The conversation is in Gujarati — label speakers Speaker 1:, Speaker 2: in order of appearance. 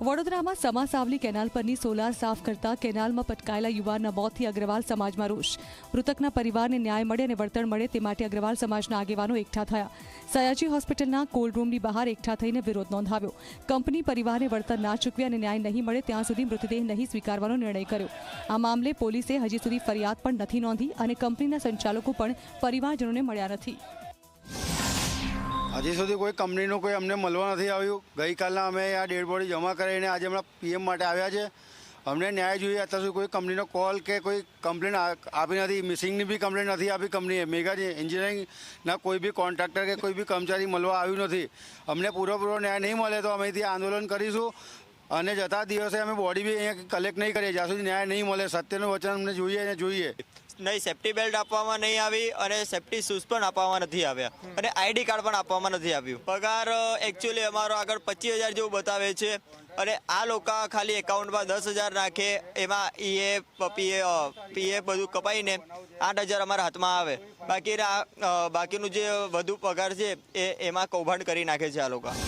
Speaker 1: વડોદરામાં સમાસાવલી કેનાલ પરની સોલાર સાફ કરતા કેનાલમાં પટકાયેલા યુવાનના મોતથી અગ્રવાલ સમાજમાં રોષ. મૃતકના પરિવારને ન્યાય મળે અને વળતર મળે તે માટે અગ્રવાલ સમાજના આગેવાનો એકઠા થયા. સયાજી હોસ્પિટલના કોલ્ડ બહાર એકઠા થઈને વિરોધ નોંધાવ્યો. કંપની પરિવારને વળતર ના ચૂકવે અને ન્યાય નહીં મળે ત્યાં સુધી મૃતદેહ નહીં સ્વીકારવાનો નિર્ણય કર્યો. આ મામલે પોલીસે હજી સુધી ફરિયાદ પણ નથી નોંધી અને કંપનીના સંચાલકો પણ પરિવારજનોને મળ્યા નથી.
Speaker 2: હજી સુધી કોઈ કંપનીનું કોઈ અમને મળવા નથી આવ્યું. ગઈકાલના અમે આ ડેડ બોડી જમા કરીને આજે હમણાં પીએમ માટે આવ્યા છે. અમને ન્યાય જોઈએ, અત્યાર સુધી કોઈ કંપનીનો કોલ કે કોઈ કમ્પ્લેન આપી નથી. મિસિંગની બી કમ્પ્લેન નથી આપી કંપનીએ. મેગા એન્જિનિયરિંગના કોઈ બી કોન્ટ્રાક્ટર કે કોઈ બી કર્મચારી મળવા આવ્યું નથી. અમને પૂરેપૂરો ન્યાય નહીં મળે તો અમે અહીંથી આંદોલન કરીશું. અને જતા દિવસે અમે બોડી બી અહીંયા કલેક્ટ નહીં કરીએ. જ્યાં સુધી ન્યાય નહીં મળે, સત્યનું વચન અમને જોઈએ અને જોઈએ.
Speaker 3: નહીં સેફ્ટી બેલ્ટ આપવામાં નહીં આવી અને સેફ્ટી શૂઝ પણ આપવામાં નથી આવ્યા. અને આઈડી કાર્ડ પણ આપવામાં નથી આવ્યું. પગાર એકચ્યુઅલી અમારો આગળ પચીસ હજાર જેવું બતાવે છે. અને આ લોકો ખાલી એકાઉન્ટમાં દસ હજાર નાખે એમાં ઈએ પીએ પીએ બધું કપાઈને આઠ હજાર અમારા હાથમાં આવે. બાકી બાકીનું જે વધુ પગાર છે એ એમાં કૌભાંડ કરી નાખે છે આ લોકો.